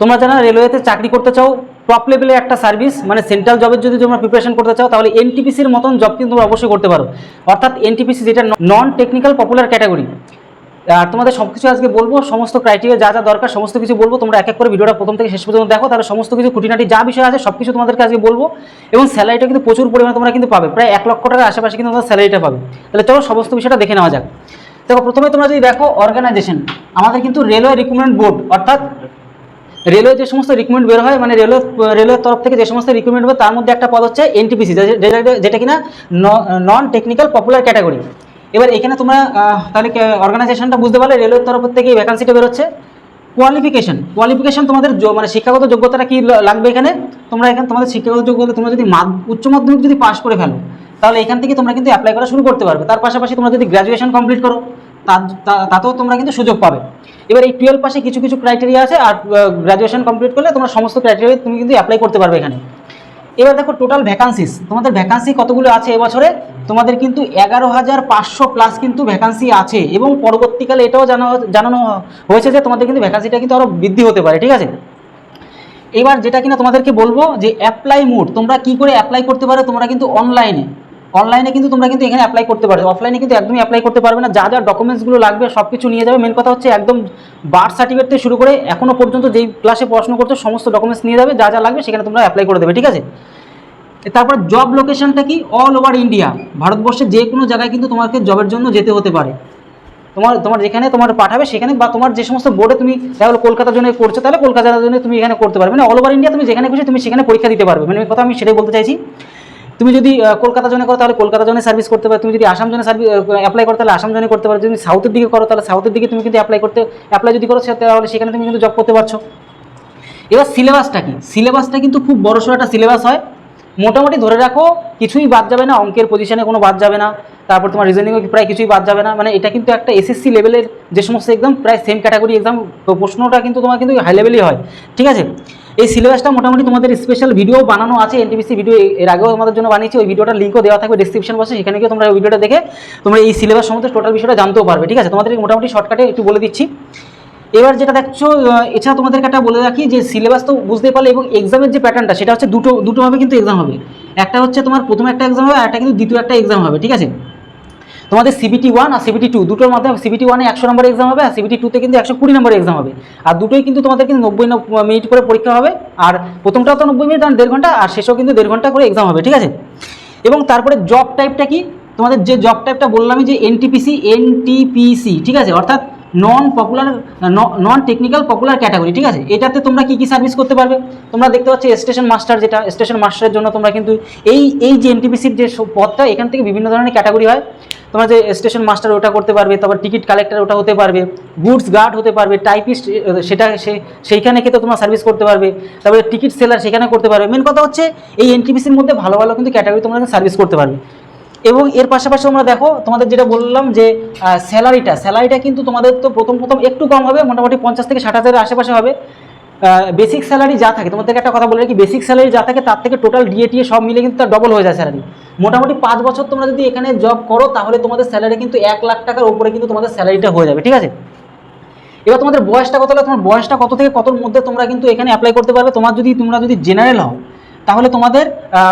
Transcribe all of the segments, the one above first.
তোমরা যারা রেলওয়েতে চাকরি করতে চাও টপ লেভেলে একটা সার্ভিস মানে সেন্ট্রাল জবের যদি তোমরা প্রিপারেশন করতে চাও, তাহলে এনটিপিসির মতন জব কিন্তু তোমরা অবশ্যই করতে পারো। অর্থাৎ এনটিপিসি যেটা নন টেকনিক্যাল পপুলার ক্যাটাগরি আর তোমাদের সব কিছু আজকে বলব, সমস্ত ক্রাইটেরিয়া যা যা দরকার, সমস্ত কিছু বলব। তোমরা এক এক করে ভিডিওটা প্রথম থেকে শেষ পর্যন্ত দেখো, তাহলে সমস্ত কিছু খুঁটিনাটি যা বিষয় আছে সব কিছু তোমাদেরকে আজকে বলব। এবং স্যালারিটা কিন্তু প্রচুর পরিমাণে তোমরা কিন্তু পাবে। প্রায় এক লক্ষ টাকার আশেপাশে কিন্তু তোমরা স্যালারিটা পাবে। তাহলে চলো সমস্ত বিষয়টা দেখে নেওয়া যাক। দেখো, প্রথমে তোমরা যদি দেখো অর্গানাইজেশন আমাদের কিন্তু রেলওয়ে রিক্রুটমেন্ট বোর্ড অর্থাৎ রেলওয়ে যে সমস্ত রিক্রুটমেন্ট বের হয় মানে রেলওয়ে, রেলওয়ের তরফ থেকে যে সমস্ত রিক্রুটমেন্ট তার মধ্যে একটা পদ হচ্ছে এনটিপিসি যেটা কিনা নন টেকনিক্যাল পপুলার ক্যাটাগরি এবার এখানে তোমরা তাহলে অর্গানাইজেশনটা বুঝতে পারলে, রেলওয়ের তরফ থেকে ভ্যাকান্সিটা বেরোচ্ছে। কোয়ালিফিকেশন কোয়ালিফিকেশন তোমাদের মানে শিক্ষাগত যোগ্যতাটা কি লাগবে এখানে? তোমরা এখানে তোমাদের শিক্ষাগত যোগ্যতা, তোমরা যদি উচ্চ মাধ্যমিক যদি পাস করে ফেলো, তাহলে এখান থেকে তোমরা কিন্তু অ্যাপ্লাই করা শুরু করতে পারবে। তার পাশাপাশি তোমরা যদি গ্র্যাজুয়েশন কমপ্লিট করো তাতেও তোমরা কিন্তু সুযোগ পাবে। এবার এই টুয়েলভ পাশে কিছু কিছু ক্রাইটেরিয়া আছে আর গ্র্যাজুয়েশন কমপ্লিট করলে তোমরা সমস্ত ক্রাইটেরিয়া তুমি কিন্তু অ্যাপ্লাই করতে পারবে এখানে। এবার দেখো টোটাল ভ্যাকান্সিস তোমাদের ভ্যাকান্সি কতগুলো আছে এবছরে? তোমাদের কিন্তু এগারো হাজার পাঁচশো প্লাস কিন্তু ভ্যাকান্সি আছে এবং পরবর্তীকালে এটাও জানা, জানানো হয়েছে যে তোমাদের কিন্তু ভ্যাকান্সিটা কিন্তু আরও বৃদ্ধি হতে পারে, ঠিক আছে? এবার যেটা কিনা তোমাদেরকে বলব যে অ্যাপ্লাই মোড তোমরা কি করে অ্যাপ্লাই করতে পারো তোমরা কিন্তু অনলাইনে অনলাইনে কিন্তু তোমরা কিন্তু এখানে অ্যাপ্লাই করতে পারো অফলাইনে কিন্তু একদমই অ্যাপ্লাই করতে পারবে না। যা যা ডকুমেন্টসগুলো লাগবে, সব কিছু নিয়ে যাবে। মেন কথা হচ্ছে একদম বার্থ সার্টিফিকেট থেকে শুরু করে এখনও পর্যন্ত যেই ক্লাসে পড়াশোনা করছ, সমস্ত ডকুমেন্টস নিয়ে যাবে। যা যা লাগবে সেখানে তোমরা অ্যাপ্লাই করে দেবে, ঠিক আছে? তারপর জব লোকেশনটা কি? অল ওভার ইন্ডিয়া ভারতবর্ষের যে কোনো জায়গায় কিন্তু তোমাকে জবের জন্য যেতে হতে পারে। তোমার তোমার যেখানে তোমার পাঠাবে, সেখানে বা তোমার যে সমস্ত বোর্ডে তুমি তাহলে কলকাতার জন্য করছ, তাহলে কলকাতার জন্য তুমি এখানে করতে পারবে। মানে অল ওভার ইন্ডিয়া তুমি যেখানে খুশি তুমি সেখানে পরীক্ষা দিতে পারবে। মানে কথা আমি সেটাই বলতে চাইছি। তুমি যদি কলকাতা জন্য করো তাহলে কলকাতা জন্য সার্ভিস করতে পারো। তুমি যদি আসাম জন্য সার্ভিস অ্যাপ্লাই করো তাহলে আসাম জন্য করতে পারো। যদি সাউথের দিকে করো তাহলে সাউথের দিকে তুমি কিন্তু অ্যাপ্লাই করতে অ্যাপ্লাই যদি করো তাহলে সেখানে তুমি কিন্তু জব করতে পারছ। এবার সিলেবাসটা কি? সিলেবাসটা কিন্তু খুব বড়সড় একটা সিলেবাস হয়। মোটামুটি ধরে রাখো, কিছুই বাদ যাবে না, অঙ্কের পজিশনে কোনো বাদ যাবে না। তারপর তোমার রিজনিংও প্রায় কিছুই বাদ যাবে না। মানে এটা কিন্তু একটা এসএসসি লেভেলের যে সমস্ত এক্সাম প্রায় সেম ক্যাটাগরি এক্সাম প্রশ্নটা কিন্তু তোমার কিন্তু হাই লেভেলই হয়। ঠিক আছে? এই সিলেবাসটা মোটামুটি তোমাদের স্পেশাল ভিডিও বানানো আছে এনটিপিসি ভিডিও এর আগেও তোমাদের জন্য বানিয়েছি, ওই ভিডিওটার লিঙ্কও দেওয়া থাকবে ডিসক্রিপশন বসে সেখানে গিয়ে তোমরা ওই ভিডিওটা দেখে তোমরা এই সিলেবাস সম্বন্ধে টোটাল বিষয়টা জানতেও পারবে, ঠিক আছে? তোমাদের মোটামুটি শর্টকাটে একটু বলে দিচ্ছি। এবার যেটা দেখছ এছাড়া তোমাদেরকে একটা বলে রাখি যে সিলেবাস তো বুঝতেই পারলে এবং এক্সামের যে প্যাটার্নটা সেটা হচ্ছে দুটো, দুটোভাবে কিন্তু এক্সাম হবে। একটা হচ্ছে তোমার প্রথম একটা এক্সাম হবে, আর একটা কিন্তু দ্বিতীয় একটা এক্সাম হবে, ঠিক আছে? তোমাদের সিবিটি ওয়ান আর সিবিটি টু দুটোর মধ্যে সিবিটি ওয়ানে একশো নম্বর এক্সাম হবে আর সিবিটি টুতে কিন্তু একশো কুড়ি নম্বর এক্সাম হবে। আর দুটোই কিন্তু তোমাদের কিন্তু নব্বই নব- মিনিট করে পরীক্ষা হবে। আর প্রথমটাও তো নব্বই মিনিট আর দেড় ঘণ্টা, আর শেষেও কিন্তু দেড় ঘণ্টা করে এক্সাম হবে, ঠিক আছে? এবং তারপরে জব টাইপটা কি? তোমাদের যে জব টাইপটা বললামই যে এনটিপিসি এনটিপিসি ঠিক আছে? অর্থাৎ non popular non technical popular category ঠিক আছে? এটাতে তোমরা কী কী সার্ভিস করতে পারবে? তোমরা দেখতে পাচ্ছ স্টেশন মাস্টার যেটা স্টেশন মাস্টারের জন্য তোমরা কিন্তু এই এই যে এনটিপিসির যে পদটা, এখান থেকে বিভিন্ন ধরনের ক্যাটাগরি হয়। তোমরা যে স্টেশন মাস্টার ওটা করতে পারবে, তারপর টিকিট কালেক্টর ওটা হতে পারবে গুডস গার্ড হতে পারবে টাইপিস্ট সেটা সেইখানে ক্ষেত্রে তোমরা সার্ভিস করতে পারবে, তারপরে টিকিট সেলার সেখানে করতে পারবে। মেন কথা হচ্ছে, এই এনটিপিসির মধ্যে ভালো ভালো কিন্তু ক্যাটাগরি তোমরা সার্ভিস করতে পারবে। এবং এর পাশাপাশি তোমরা দেখো, তোমাদের যেটা বললাম যে স্যালারিটা স্যালারিটা কিন্তু তোমাদের তো প্রথম প্রথম একটু কম হবে, মোটামুটি পঞ্চাশ থেকে ষাট হাজারের আশেপাশে হবে। বেসিক স্যালারি যা থাকে, তোমাদেরকে একটা কথা বলে রাখি বেসিক স্যালারি যা থাকে, তার থেকে টোটাল ডিএটিএ সব মিলে কিন্তু তার ডবল হয়ে যায় স্যালারি মোটামুটি পাঁচ বছর তোমরা যদি এখানে জব করো, তাহলে তোমাদের স্যালারি কিন্তু এক লাখ টাকার উপরে কিন্তু তোমাদের স্যালারিটা হয়ে যাবে, ঠিক আছে? এবার তোমাদের বয়সটা কত তোমার বয়সটা কত থেকে কতর মধ্যে তোমরা কিন্তু এখানে অ্যাপ্লাই করতে পারবে? তোমার যদি, তোমরা যদি জেনারেল হও, তাহলে তোমাদের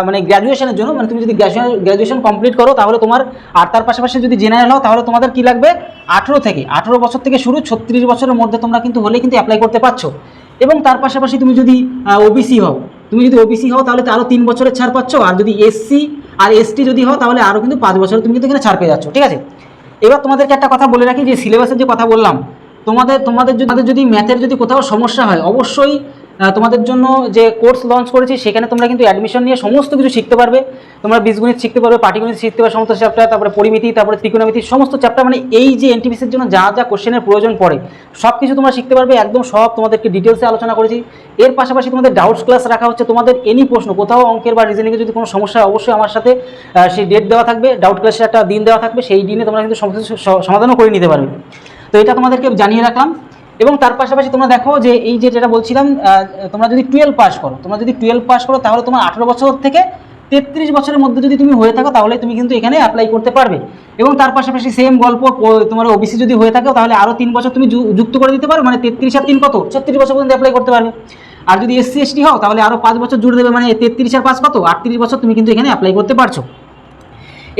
মানে গ্র্যাজুয়েশনের জন্য মানে তুমি যদি গ্র্যাজুয়েশন গ্র্যাজুয়েশন কমপ্লিট করো, তাহলে তোমার, আর তার পাশাপাশি যদি জেনারেল হও, তাহলে তোমাদের কি লাগবে? আঠেরো থেকে, আঠেরো বছর থেকে শুরু, ছত্রিশ বছরের মধ্যে তোমরা কিন্তু হলে কিন্তু অ্যাপ্লাই করতে পারছ। এবং তার পাশাপাশি তুমি যদি ওবিসি হও, তুমি যদি ওবিসি হও, তাহলে তো আরও তিন বছরের ছাড় পাচ্ছ, আর যদি এসসি আর এসটি যদি হও, তাহলে আরও কিন্তু পাঁচ বছর তুমি কিন্তু এখানে ছাড় পেয়ে যাচ্ছ, ঠিক আছে? এবার তোমাদেরকে একটা কথা বলে রাখি, যে সিলেবাসের যে কথা বললাম, তোমাদের তোমাদের যদি যদি ম্যাথের যদি কোথাও সমস্যা হয়, অবশ্যই তোমাদের জন্য যে কোর্স লঞ্চ করেছি, সেখানে তোমরা কিন্তু অ্যাডমিশন নিয়ে সমস্ত কিছু শিখতে পারবে। তোমরা বীজগণিত শিখতে পারবে পাটিগণিত শিখতে পারবে, সমস্ত চ্যাপ্টার তারপরে পরিমিতি, তারপরে ত্রিকোণমিতি, সমস্ত চ্যাপ্টার মানে এই যে এনটিপিসির জন্য যা যা কোশ্চেনের প্রয়োজন পড়ে সব কিছু তোমরা শিখতে পারবে। একদম সব তোমাদেরকে ডিটেলসে আলোচনা করেছি। এর পাশাপাশি তোমাদের ডাউটস ক্লাস রাখা হচ্ছে। তোমাদের এনি প্রশ্ন, কোথাও অঙ্কের বা রিজনিংয়ে যদি কোনো সমস্যা অবশ্যই আমার সাথে সেই ডেট দেওয়া থাকবে। ডাউট ক্লাসের একটা দিন দেওয়া থাকবে। সেই দিনে তোমরা কিন্তু সমস্ত সমাধানও করে নিতে পারবে। তো এটা তোমাদেরকে জানিয়ে রাখলাম। এবং তার পাশাপাশি তোমরা দেখো যে এই যে যেটা বলছিলাম তোমরা যদি টুয়েলভ পাস করো, তোমরা যদি টুয়েলভ পাস করো, তাহলে তোমার আঠেরো বছর থেকে তেত্রিশ বছরের মধ্যে যদি তুমি হয়ে থাকো, তাহলে তুমি কিন্তু এখানে অ্যাপ্লাই করতে পারবে। এবং তার পাশাপাশি সেম গল্প তোমার ওবিসি যদি হয়ে থাকো, তাহলে আরও তিন বছর তুমি যুক্ত করে দিতে পারো মানে তেত্রিশ আর তিন কত? ছত্রিশ বছর পর্যন্ত অ্যাপ্লাই করতে পারবে। আর যদি এসসি এসটি হও, তাহলে আরও পাঁচ বছর জুড়ে দেবে মানে তেত্রিশ আর পাঁচ কত? আটত্রিশ বছর তুমি কিন্তু এখানে অ্যাপ্লাই করতে পারছ।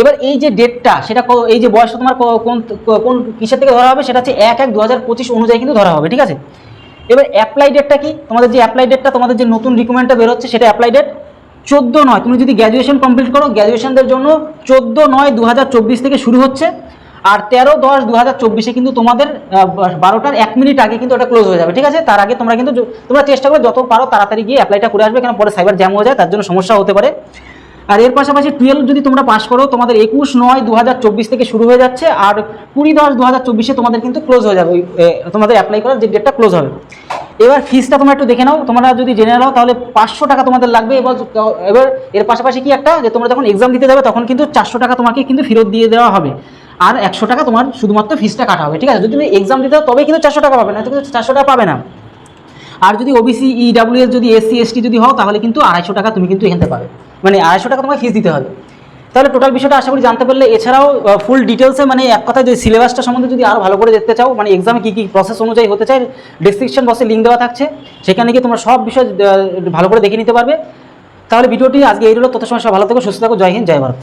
এবার এই যে ডেটটা সেটা এই যে বয়সটা তোমার কোন কোন কিসের থেকে ধরা হবে, সেটা হচ্ছে এক এক দু অনুযায়ী কিন্তু ধরা হবে, ঠিক আছে? এবার অ্যাপ্লাই ডেটটা কি? তোমাদের যে অ্যাপ্লাই ডেটটা তোমাদের যে নতুন রিকমেন্ডটা বেরোচ্ছে, সেটা অ্যাপ্লাই ডেট চোদ্দ নয়। তুমি যদি গ্র্যাজুয়েশন কমপ্লিট করো গ্র্যাজুয়েশনদের জন্য চোদ্দ নয় দু থেকে শুরু হচ্ছে, আর তেরো দশ দু হাজার চব্বিশে কিন্তু তোমাদের বারোটার এক মিনিট আগে কিন্তু ওটা ক্লোজ হয়ে যাবে, ঠিক আছে? তার আগে তোমরা কিন্তু তোমরা চেষ্টা করে যত পারো তাড়াতাড়ি গিয়ে অ্যাপ্লাইটা করে আসবে, কেন পরে সাইবার জ্যাম হয়ে যায়, তার জন্য সমস্যা হতে পারে। আর এর পাশাপাশি টুয়েলভ যদি তোমরা পাস করো, তোমাদের একুশ নয় দু থেকে শুরু হয়ে যাচ্ছে, আর কুড়ি দশ দু হাজার চব্বিশে তোমাদের কিন্তু ক্লোজ হয়ে যাবে তোমাদের অ্যাপ্লাই করার যে ডেটটা ক্লোজ হবে। এবার ফিসটা তোমরা একটু দেখে নাও, তোমরা যদি জেনে নাও, তাহলে পাঁচশো টাকা তোমাদের লাগবে। এবার এবার এর পাশাপাশি কি একটা, যে তোমরা যখন এক্সাম দিতে যাবে, তখন কিন্তু চারশো টাকা তোমাকে কিন্তু ফেরত দিয়ে দেওয়া হবে। আর একশো টাকা তোমার শুধুমাত্র ফিসটা কাটা হবে, ঠিক আছে? যদি তুমি এক্সাম দিতে তবে কিন্তু চারশো টাকা পাবে না তো কিন্তু চারশো টাকা পাবে না। আর যদি ওবিসি ইডাব্লিউএস যদি এসসি এসটি যদি হও, তাহলে কিন্তু আড়াইশো টাকা তুমি কিন্তু এখান পাবে। মানে আড়াইশো টাকা তোমাকে ফিস দিতে হবে। তাহলে টোটাল বিষয়টা আশা করি জানতে পারলে। এছাড়াও ফুল ডিটেলসে মানে এক কথায় যে সিলেবাসটা সম্বন্ধে যদি আরও ভালো করে দেখতে চাও মানে এক্সামে কী কী প্রসেস অনুযায়ী হতে চায় ডিসক্রিপশন বক্সে লিঙ্ক দেওয়া থাকছে। সেখানে গিয়ে তোমরা সব বিষয় ভালো করে দেখে নিতে পারবে। তাহলে ভিডিওটি আজকে এই হলো তত সময় সব ভালো থেকো, সুস্থ থাকো। জয় হিন্দ, জয় ভারত।